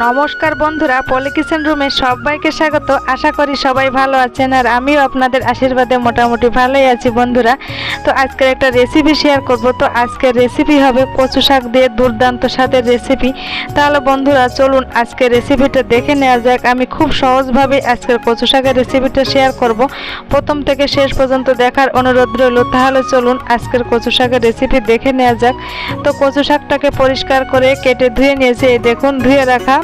নমস্কার বন্ধুরা পলি কিচেন রুমে সবাইকে স্বাগত। আশা করি সবাই ভালো আছেন আর আমিও আপনাদের আশীর্বাদে মোটামুটি ভালোই আছি বন্ধুরা। তো আজকের একটা রেসিপি শেয়ার করব। তো আজকের রেসিপি হবে কচু শাক দিয়ে দুর্দান্ত স্বাদের রেসিপি তাহলে বন্ধুরা, চলুন আজকের রেসিপিটা দেখে নেওয়া যাক। আমি খুব সহজভাবে আজকের কচু শাকের রেসিপিটা শেয়ার করব। প্রথম থেকে শেষ পর্যন্ত দেখার অনুরোধ রইল। তাহলে চলুন আজকের কচু শাকের রেসিপি দেখে নেওয়া যাক। তো কচু শাকটাকে পরিষ্কার করে কেটে ধুয়ে নিয়েছি। দেখুন, ধুয়ে রাখা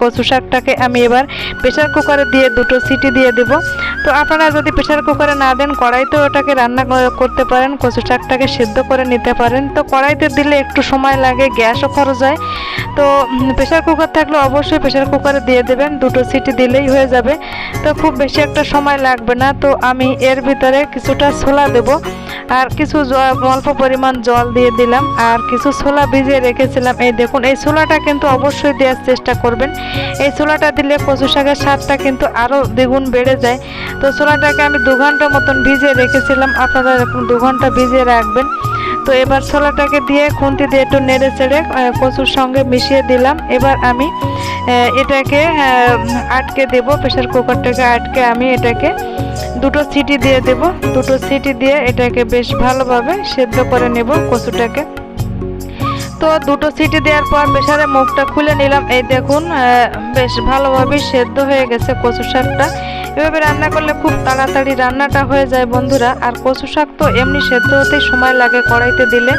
কচু শাকটাকে আমি এবার প্রেশার কুকারে দিয়ে দুটো সিটি দিয়ে দেব। তো আপনারা যদি প্রেশার কুকারে না দেন কড়াইতে ওটাকে রান্না করতে পারেন, কচু শাকটাকে সেদ্ধ করে নিতে পারেন। তো কড়াইতে দিলে একটু সময় লাগে, গ্যাসও খরচ হয়। তো প্রেশার কুকার থাকলে অবশ্যই প্রেশার কুকারে দিয়ে দেবেন, দুটো সিটি দিলেই হয়ে যাবে। তো খুব বেশি একটা সময় লাগবে না। তো আমি এর ভিতরে কিছুটা ছোলা দেব। আর কিছু অল্প পরিমাণ জল দিয়ে দিলাম। আর কিছু ছোলা ভিজিয়ে রেখেছিলাম। এই দেখুন, এই ছোলাটা কিন্তু অবশ্যই দেওয়ার চেষ্টা করবেন। এই ছোলাটা দিলে কচু শাকের স্বাদটা কিন্তু আরও দ্বিগুণ বেড়ে যায়। তো ছোলাটাকে আমি দু ঘণ্টা মতন ভিজিয়ে রেখেছিলাম, আপনারা এরকম দু ঘণ্টা ভিজিয়ে রাখবেন। তো এবার ছোলাটাকে দিয়ে খুন্তি দিয়ে একটু নেড়ে চেড়ে কচুর সঙ্গে মিশিয়ে দিলাম। এবার আমি এটাকে আটকে দেব প্রেশার কুকারটাকে আটকে আমি এটাকে দুটো সিটি দিয়ে দেব। দুটো সিটি দিয়ে এটাকে বেশ ভালোভাবে সেদ্ধ করে নেব কচুটাকে তো দুটো সিটি দেওয়ার পর প্রেশারে মুখটা খুলে নিলাম। এই দেখুন বেশ ভালোভাবে সেদ্ধ হয়ে গেছে কচু শাকটা। এভাবে রান্না করলে খুব তাড়াতাড়ি রান্নাটা হয়ে যায় বন্ধুরা। আর কচু শাক তো এমনি সেদ্ধ হতেই সময় লাগে কড়াইতে দিলে।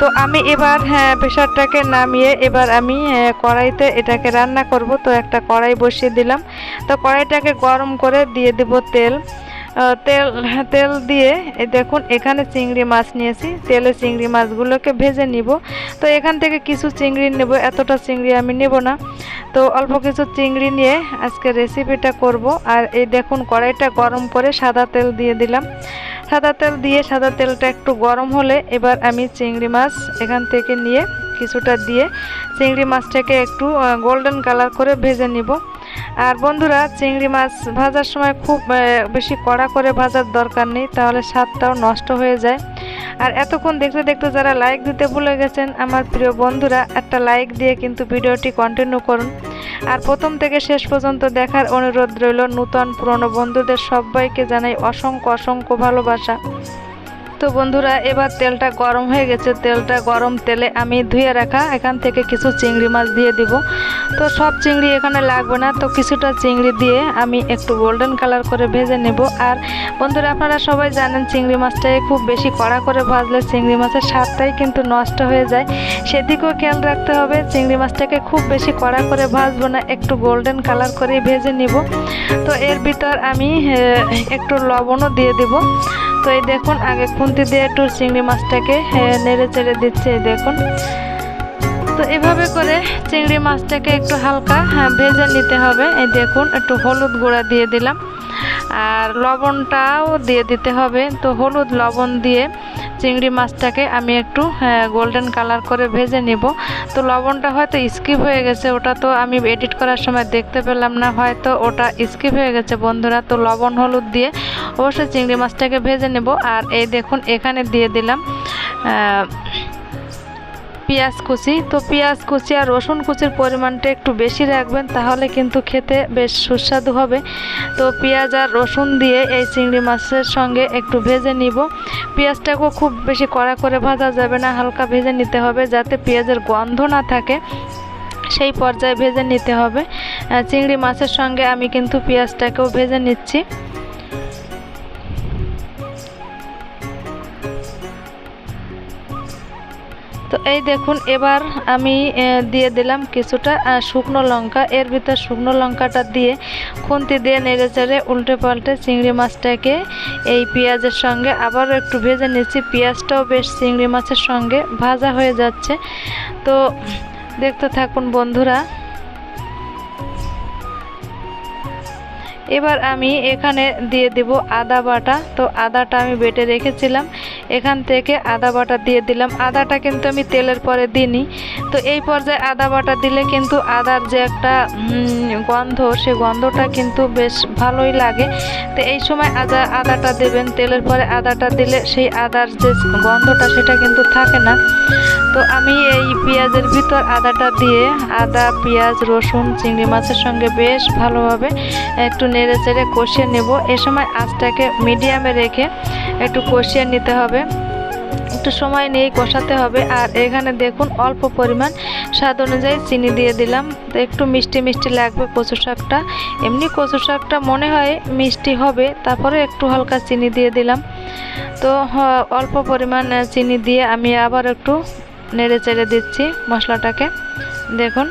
তো আমি এবার হ্যাঁ প্রেশারটাকে নামিয়ে এবার আমি কড়াইতে এটাকে রান্না করব। তো একটা কড়াই বসিয়ে দিলাম। তো কড়াইটাকে গরম করে দিয়ে দেব তেল। তেল হ্যাঁ, তেল দিয়ে দেখুন এখানে চিংড়ি মাছ নিয়েছি। তেলে চিংড়ি মাছগুলোকে ভেজে নিব। তো এখান থেকে কিছু চিংড়ি নেব এতটা চিংড়ি আমি নেব না। তো অল্প কিছু চিংড়ি নিয়ে আজকে রেসিপিটা করব। আর এই দেখুন কড়াইটা গরম করে সাদা তেল দিয়ে দিলাম। সাদা তেল দিয়ে সাদা তেলটা একটু গরম হলে এবার আমি চিংড়ি মাছ এখান থেকে নিয়ে কিছুটা দিয়ে চিংড়ি মাছটাকে একটু গোল্ডেন কালার করে ভেজে নিব। আর বন্ধুরা, চিংড়ি মাছ ভাজার সময় খুব বেশি কড়া করে ভাজার দরকার নেই, তাহলে স্বাদটাও নষ্ট হয়ে যায়। আর এতক্ষণ দেখতে দেখতে যারা লাইক দিতে ভুলে গেছেন, আমার প্রিয় বন্ধুরা, একটা লাইক দিয়ে কিন্তু ভিডিওটি কন্টিনিউ করুন। আর প্রথম থেকে শেষ পর্যন্ত দেখার অনুরোধ রইল নূতন পুরনো বন্ধুদের সবাইকে জানাই অসংখ্য অসংখ্য ভালোবাসা। তো বন্ধুরা, এবার তেলটা গরম হয়ে গেছে। তেলটা গরম তেলে আমি ধুয়ে রাখা, এখান থেকে কিছু চিংড়ি মাছ দিয়ে দিব। তো সব চিংড়ি এখানে লাগবে না, তো কিছুটা চিংড়ি দিয়ে আমি একটু গোল্ডেন কালার করে ভেজে নেব। আর বন্ধুরা, আপনারা সবাই জানেন চিংড়ি মাছটাকে খুব বেশি কড়া করে ভাজলে চিংড়ি মাছের স্বাদটাই কিন্তু নষ্ট হয়ে যায়। সেদিকেও খেয়াল রাখতে হবে, চিংড়ি মাছটাকে খুব বেশি কড়া করে ভাজবো না, একটু গোল্ডেন কালার করে ভেজে নিব। তো এর ভিতর আমি একটু লবণও দিয়ে দিব। তো এই দেখুন আগে খুন্তি দিয়ে একটু চিংড়ি মাছটাকে নেড়ে চেড়ে দিচ্ছে এই দেখুন। তো এভাবে করে চিংড়ি মাছটাকে একটু হালকা হ্যাঁ, ভেজে নিতে হবে। এই দেখুন একটু হলুদ গুঁড়া দিয়ে দিলাম। আর লবণটাও দিয়ে দিতে হবে। তো হলুদ লবণ দিয়ে চিংড়ি মাছটাকে আমি একটু গোল্ডেন কালার করে ভেজে নিব। তো লবণটা হয়তো স্কিপ হয়ে গেছে, ওটা তো আমি এডিট করার সময় দেখতে পেলাম না, হয়তো ওটা স্কিপ হয়ে গেছে বন্ধুরা। তো লবণ, হলুদ দিয়ে অবশ্যই চিংড়ি মাছটাকে ভেজে নেব। আর এই দেখুন, এখানে দিয়ে দিলাম পেঁয়াজ কুচি। তো পেঁয়াজ কুচি আর রসুন কুচির পরিমাণটা একটু বেশি রাখবেন, তাহলে কিন্তু খেতে বেশ সুস্বাদু হবে। তো পেঁয়াজ আর রসুন দিয়ে এই চিংড়ি মাছের সঙ্গে একটু ভেজে নিব। পেঁয়াজটাকেও খুব বেশি কড়া করে ভাজা যাবে না, হালকা ভেজে নিতে হবে যাতে পেঁয়াজের গন্ধ না থাকে। সেই পর্যায়ে ভেজে নিতে হবে। চিংড়ি মাছের সঙ্গে আমি কিন্তু পেঁয়াজটাকেও ভেজে নিচ্ছি। তো এই দেখুন, এবার আমি দিয়ে দিলাম কিছুটা শুকনো লঙ্কা। এর ভিতর শুকনো লঙ্কাটা দিয়ে খুন্তি দিয়ে নেড়ে চেড়ে উল্টে পাল্টে চিংড়ি মাছটাকে এই পেঁয়াজের সঙ্গে আবার একটু ভেজে নিচ্ছি। পেঁয়াজটাও বেশ চিংড়ি মাছের সঙ্গে ভাজা হয়ে যাচ্ছে। তো দেখতে থাকুন বন্ধুরা। এবার আমি এখানে দিয়ে দিব আদা বাটা। তো আদাটা আমি বেটে রেখেছিলাম। এখান থেকে আদা বাটা দিয়ে দিলাম। আদাটা কিন্তু আমি তেলের পরে দিইনি। তো এই পর্যায়ে আদা বাটা দিলে কিন্তু আদার যে একটা গন্ধ, সে গন্ধটা কিন্তু বেশ ভালোই লাগে। তো এই সময় আদা, আদাটা দেবেন। তেলের পরে আদাটা দিলে সেই আদার যে গন্ধটা, সেটা কিন্তু থাকে না। তো আমি এই পেঁয়াজের ভিতর আদাটা দিয়ে আদা, পেঁয়াজ, রসুন, চিংড়ি মাছের সঙ্গে বেশ ভালোভাবে একটু নেড়ে চেড়ে কষিয়ে নেব। এ সময় আঁচটাকে মিডিয়ামে রেখে একটু কষিয়ে নিতে হবে। একটু সময় নিয়েই কষাতে হবে। আর এখানে দেখুন, অল্প পরিমাণ স্বাদ অনুযায়ী চিনি দিয়ে দিলাম। তো একটু মিষ্টি মিষ্টি লাগবে কচু শাকটা। এমনি কচু শাকটা মনে হয় মিষ্টি হবে, তারপরে একটু হালকা চিনি দিয়ে দিলাম। তো অল্প পরিমাণ চিনি দিয়ে আমি আবার একটু নেড়ে চেড়ে দিচ্ছি মশলাটাকে। দেখুন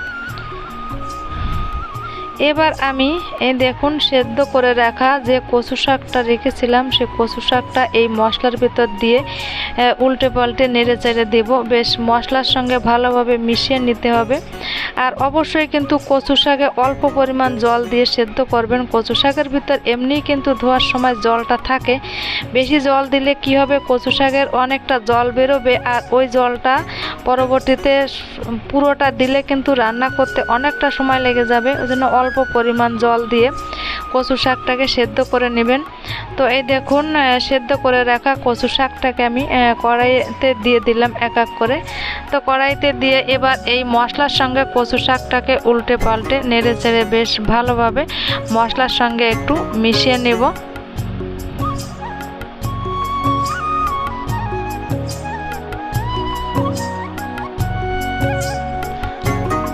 এবার আমি এই দেখুন সেদ্ধ করে রাখা যে কচু শাকটা রেখেছিলাম, সে কচু শাকটা এই মশলার ভিতর দিয়ে উল্টে পাল্টে নেড়ে চেড়ে দেবো। বেশ মশলার সঙ্গে ভালোভাবে মিশিয়ে নিতে হবে। আর অবশ্যই কিন্তু কচু শাকে অল্প পরিমাণ জল দিয়ে সেদ্ধ করবেন। কচু শাকের ভিতর এমনিই কিন্তু ধোয়ার সময় জলটা থাকে। বেশি জল দিলে কি হবে? কচু শাকের অনেকটা জল বেরোবে আর ওই জলটা পরবর্তীতে পুরোটা দিলে কিন্তু রান্না করতে অনেকটা সময় লেগে যাবে। ওই জন্য অল্প পরিমাণ জল দিয়ে কচু শাকটাকে সেদ্ধ করে নেবেন। তো এই দেখুন সেদ্ধ করে রাখা কচু শাকটাকে আমি কড়াইতে দিয়ে দিলাম এক এক করে। তো কড়াইতে দিয়ে এবার এই মশলার সঙ্গে কচু শাকটাকে উল্টে পাল্টে নেড়ে চেড়ে বেশ ভালোভাবে মশলার সঙ্গে একটু মিশিয়ে নেব।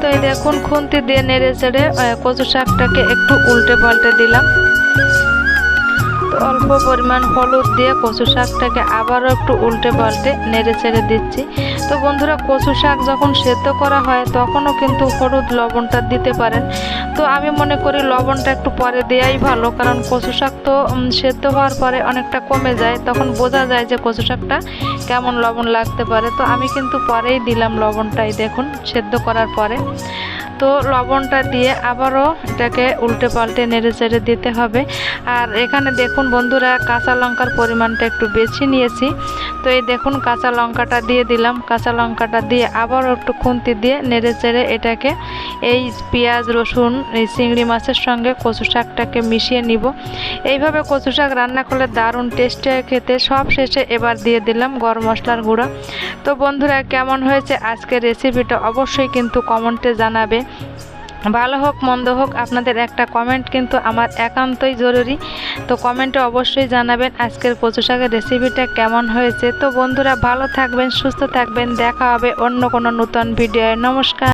তো এই দেখুন খুন্তি দিয়ে নেড়ে চেড়ে কচু শাকটাকে একটু উল্টে পাল্টে দিলাম। অল্প পরিমাণ হলুদ দিয়ে কচু শাকটাকে আবারও একটু উল্টে পাল্টে নেড়ে ছেড়ে দিচ্ছি। তো বন্ধুরা, কচু শাক যখন সেদ্ধ করা হয়, তখনও কিন্তু হলুদ লবণটা দিতে পারেন। তো আমি মনে করি লবণটা একটু পরে দেওয়াই ভালো, কারণ কচু শাক তো সেদ্ধ হওয়ার পরে অনেকটা কমে যায়। তখন বোঝা যায় যে কচু শাকটা কেমন লবণ লাগতে পারে। তো আমি কিন্তু পরেই দিলাম লবণটাই, দেখুন, সেদ্ধ করার পরে। তো লবণটা দিয়ে আবারও এটাকে উল্টে পাল্টে নেড়ে চেড়ে দিতে হবে। আর এখানে দেখুন বন্ধুরা, কাঁচা লঙ্কার পরিমাণটা একটু বেশি নিয়েছি। তো এই দেখুন কাঁচা লঙ্কাটা দিয়ে দিলাম। কাঁচা লঙ্কাটা দিয়ে আবারও একটু খুন্তি দিয়ে নেড়ে চেড়ে এটাকে এই পেঁয়াজ, রসুন, এই চিংড়ি মাছের সঙ্গে কচু শাকটাকে মিশিয়ে নিব। এইভাবে কচু শাক রান্না করলে দারুণ টেস্টি খেতে। সব শেষে এবার দিয়ে দিলাম গরম মশলার গুঁড়ো। তো বন্ধুরা, কেমন হয়েছে আজকের রেসিপিটা অবশ্যই কিন্তু কমেন্টে জানাবে। ভালো হোক, মন্দ হোক, আপনাদের একটা কমেন্ট কিন্তু আমার একান্তই জরুরি। তো কমেন্টে অবশ্যই জানাবেন আজকের কচু শাকের রেসিপিটা কেমন হয়েছে। তো বন্ধুরা ভালো থাকবেন, সুস্থ থাকবেন, দেখা হবে অন্য কোনো নতুন ভিডিও নমস্কার।